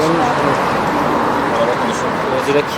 Araba konuşuyor. Direkt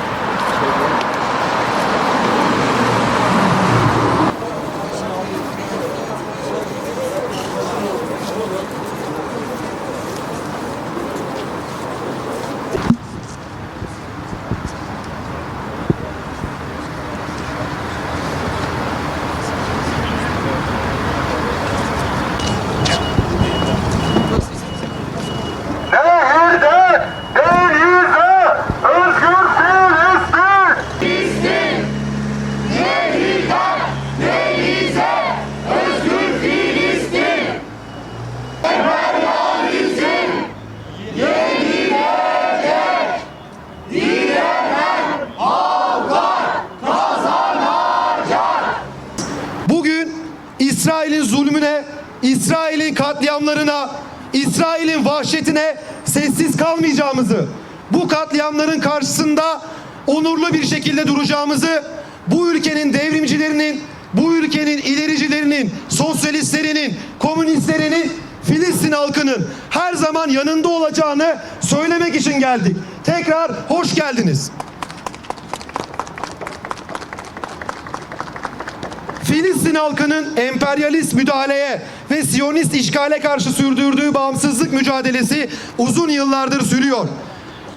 İsrail'in katliamlarına, İsrail'in vahşetine sessiz kalmayacağımızı, bu katliamların karşısında onurlu bir şekilde duracağımızı, bu ülkenin devrimcilerinin, bu ülkenin ilericilerinin, sosyalistlerinin, komünistlerinin, Filistin halkının her zaman yanında olacağını söylemek için geldik. Tekrar hoş geldiniz. Filistin halkının emperyalist müdahaleye ve Siyonist işgale karşı sürdürdüğü bağımsızlık mücadelesi uzun yıllardır sürüyor.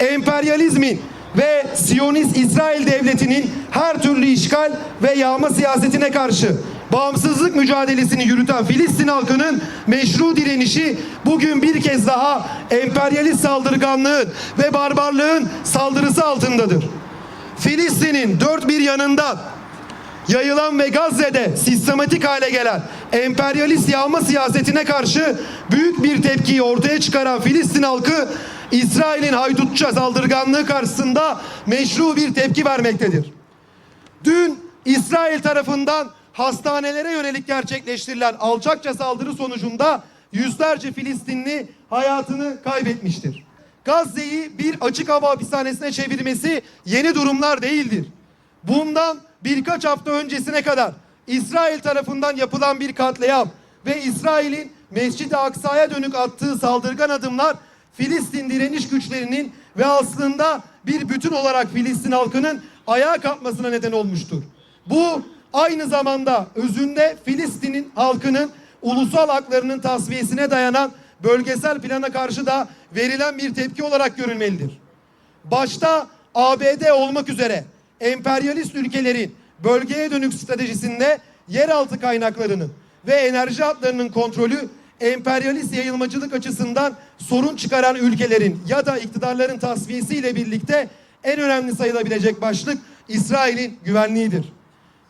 Emperyalizmin ve Siyonist İsrail devletinin her türlü işgal ve yağma siyasetine karşı bağımsızlık mücadelesini yürüten Filistin halkının meşru direnişi bugün bir kez daha emperyalist saldırganlığın ve barbarlığın saldırısı altındadır. Filistin'in dört bir yanından yayılan ve Gazze'de sistematik hale gelen emperyalist yağma siyasetine karşı büyük bir tepkiyi ortaya çıkaran Filistin halkı İsrail'in haydutça saldırganlığı karşısında meşru bir tepki vermektedir. Dün İsrail tarafından hastanelere yönelik gerçekleştirilen alçakça saldırı sonucunda yüzlerce Filistinli hayatını kaybetmiştir. Gazze'yi bir açık hava hapishanesine çevirmesi yeni durumlar değildir. Bundan birkaç hafta öncesine kadar İsrail tarafından yapılan bir katliam ve İsrail'in Mescid-i Aksa'ya dönük attığı saldırgan adımlar Filistin direniş güçlerinin ve aslında bir bütün olarak Filistin halkının ayağa kalkmasına neden olmuştur. Bu aynı zamanda özünde Filistin'in halkının ulusal haklarının tasfiyesine dayanan bölgesel plana karşı da verilen bir tepki olarak görülmelidir başta ABD olmak üzere emperyalist ülkelerin bölgeye dönük stratejisinde yeraltı kaynaklarının ve enerji hatlarının kontrolü emperyalist yayılmacılık açısından sorun çıkaran ülkelerin ya da iktidarların tasfiyesiyle birlikte en önemli sayılabilecek başlık İsrail'in güvenliğidir.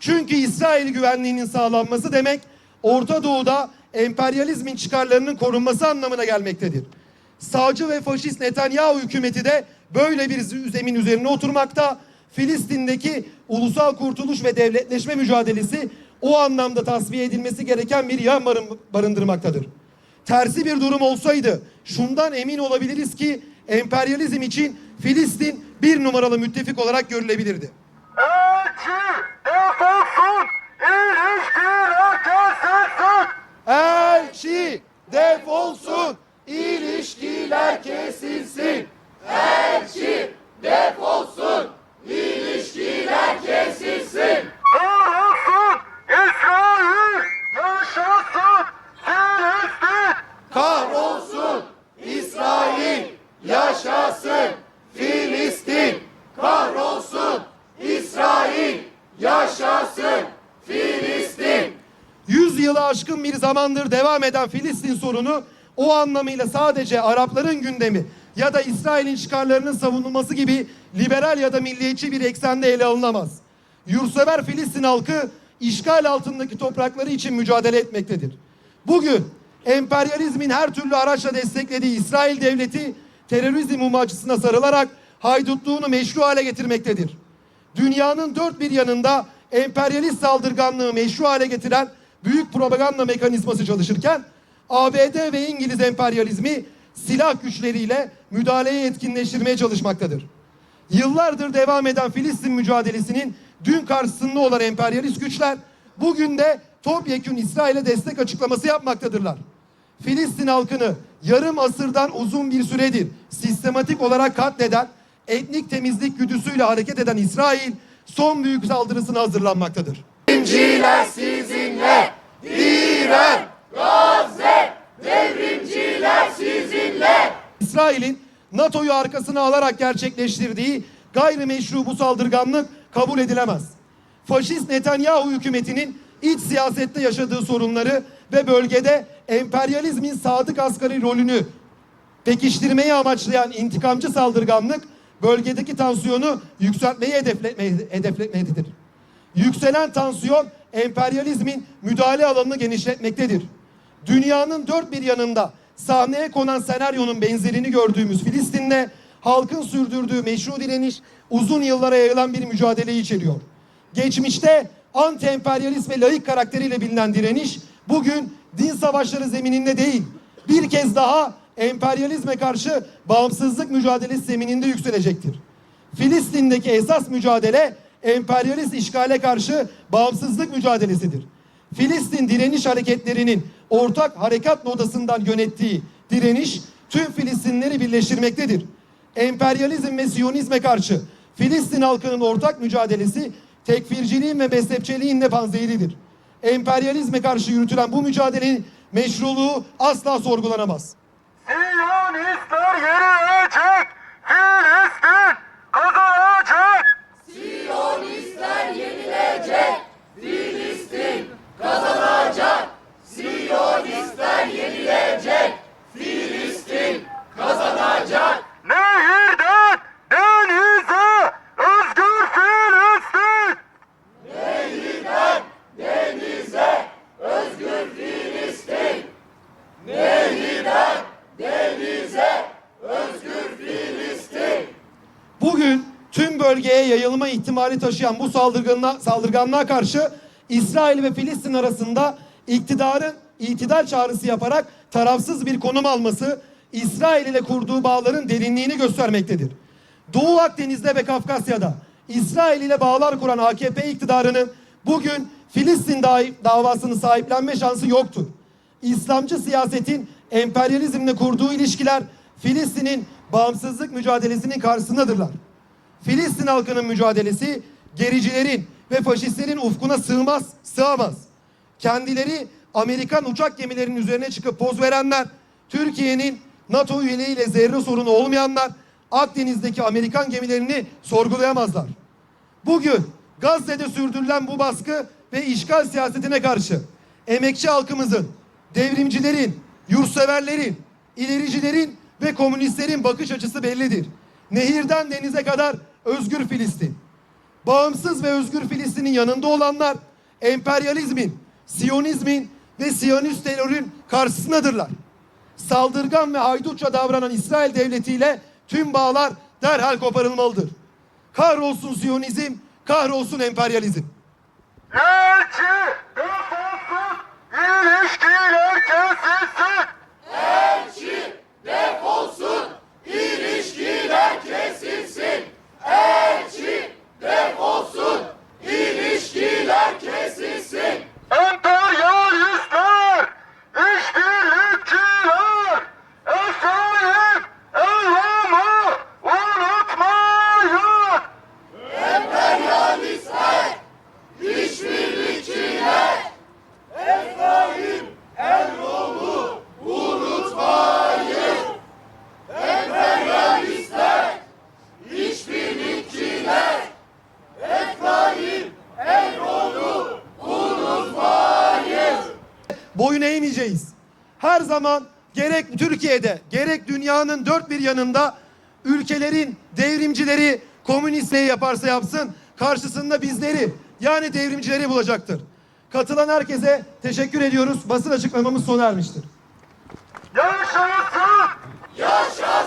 Çünkü İsrail güvenliğinin sağlanması demek Orta Doğu'da emperyalizmin çıkarlarının korunması anlamına gelmektedir. Sağcı ve faşist Netanyahu hükümeti de böyle bir zemin üzerine oturmakta. Filistin'deki ulusal kurtuluş ve devletleşme mücadelesi o anlamda tasfiye edilmesi gereken bir yan barın- barındırmaktadır. Tersi bir durum olsaydı şundan emin olabiliriz ki emperyalizm için Filistin bir numaralı müttefik olarak görülebilirdi. Elçi defolsun, ilişkiler kesilsin. Elçi defolsun, ilişkiler kesilsin. Kahrolsun, İsrail, yaşasın, Filistin. Kahrolsun İsrail, yaşasın Filistin. Kahrolsun İsrail, yaşasın Filistin. Yüz yılı aşkın bir zamandır devam eden Filistin sorunu o anlamıyla sadece Arapların gündemi ya da İsrail'in çıkarlarının savunulması gibi liberal ya da milliyetçi bir eksende ele alınamaz. Yurtsever Filistin halkı işgal altındaki toprakları için mücadele etmektedir. Bugün emperyalizmin her türlü araçla desteklediği İsrail devleti terörizm umacısına sarılarak haydutluğunu meşru hale getirmektedir. Dünyanın dört bir yanında emperyalist saldırganlığı meşru hale getiren büyük propaganda mekanizması çalışırken ABD ve İngiliz emperyalizmi silah güçleriyle müdahaleyi etkinleştirmeye çalışmaktadır. Yıllardır devam eden Filistin mücadelesinin dün karşısında olan emperyalist güçler bugün de topyekün İsrail'e destek açıklaması yapmaktadırlar. Filistin halkını yarım asırdan uzun bir süredir sistematik olarak katleden, etnik temizlik güdüsüyle hareket eden İsrail son büyük saldırısına hazırlanmaktadır. Devrimciler sizinle, diren Gazze, devrimciler sizinle. İsrail'in NATO'yu arkasına alarak gerçekleştirdiği gayrimeşru bu saldırganlık kabul edilemez. Faşist Netanyahu hükümetinin iç siyasette yaşadığı sorunları ve bölgede emperyalizmin sadık asgari rolünü pekiştirmeyi amaçlayan intikamcı saldırganlık bölgedeki tansiyonu yükseltmeyi hedefletmektedir. Yükselen tansiyon emperyalizmin müdahale alanını genişletmektedir. Dünyanın dört bir yanında sahneye konan senaryonun benzerini gördüğümüz Filistin'de halkın sürdürdüğü meşru direniş uzun yıllara yayılan bir mücadeleyi içeriyor. Geçmişte anti-emperyalist ve laik karakteriyle bilinen direniş bugün din savaşları zemininde değil, bir kez daha emperyalizme karşı bağımsızlık mücadelesi zemininde yükselecektir. Filistin'deki esas mücadele emperyalist işgale karşı bağımsızlık mücadelesidir. Filistin direniş hareketlerinin ortak harekat nodasından yönettiği direniş tüm Filistinleri birleştirmektedir. Emperyalizm ve Siyonizme karşı Filistin halkının ortak mücadelesi tekfirciliğin ve mezhepçiliğin de panzehiridir. Emperyalizme karşı yürütülen bu mücadelenin meşruluğu asla sorgulanamaz. Siyonistler yenecek. Filistin kazanacak. Siyonistler yenilecek. Filistin kazanacak. Siyonistler yenilecek. Filistin kazanacak. Nehirden denize özgür Filistin. Nehirden denize özgür Filistin. Nehirden denize özgür Filistin. Bugün tüm bölgeye yayılma ihtimali taşıyan bu saldırganlığa, saldırganlığa karşı İsrail ve Filistin arasında iktidarın itidal çağrısı yaparak tarafsız bir konum alması İsrail ile kurduğu bağların derinliğini göstermektedir. Doğu Akdeniz'de ve Kafkasya'da İsrail ile bağlar kuran AKP iktidarının bugün Filistin davasını sahiplenme şansı yoktur. İslamcı siyasetin emperyalizmle kurduğu ilişkiler Filistin'in bağımsızlık mücadelesinin karşısındadırlar. Filistin halkının mücadelesi gericilerin ve faşistlerin ufkuna sığmaz, sığamaz. Kendileri Amerikan uçak gemilerinin üzerine çıkıp poz verenler, Türkiye'nin NATO üyeliğiyle zerre sorunu olmayanlar, Akdeniz'deki Amerikan gemilerini sorgulayamazlar. Bugün Gazze'de sürdürülen bu baskı ve işgal siyasetine karşı emekçi halkımızın, devrimcilerin, yurtseverlerin, ilericilerin ve komünistlerin bakış açısı bellidir. Nehirden denize kadar özgür Filistin. Bağımsız ve özgür Filistin'in yanında olanlar emperyalizmin, siyonizmin ve siyonist terörün karşısındadırlar. Saldırgan ve haydutça davranan İsrail devletiyle tüm bağlar derhal koparılmalıdır. Kahrolsun siyonizm, kahrolsun emperyalizm. Elçi defolsun. İlişkiler kesilsin. Elçi defolsun. İlişkiler kesilsin. Elçi defolsun. Zaman gerek Türkiye'de gerek dünyanın dört bir yanında ülkelerin devrimcileri komünist ne yaparsa yapsın karşısında bizleri yani devrimcileri bulacaktır. Katılan herkese teşekkür ediyoruz. Basın açıklamamız sona ermiştir. Yaşasın! Yaşasın!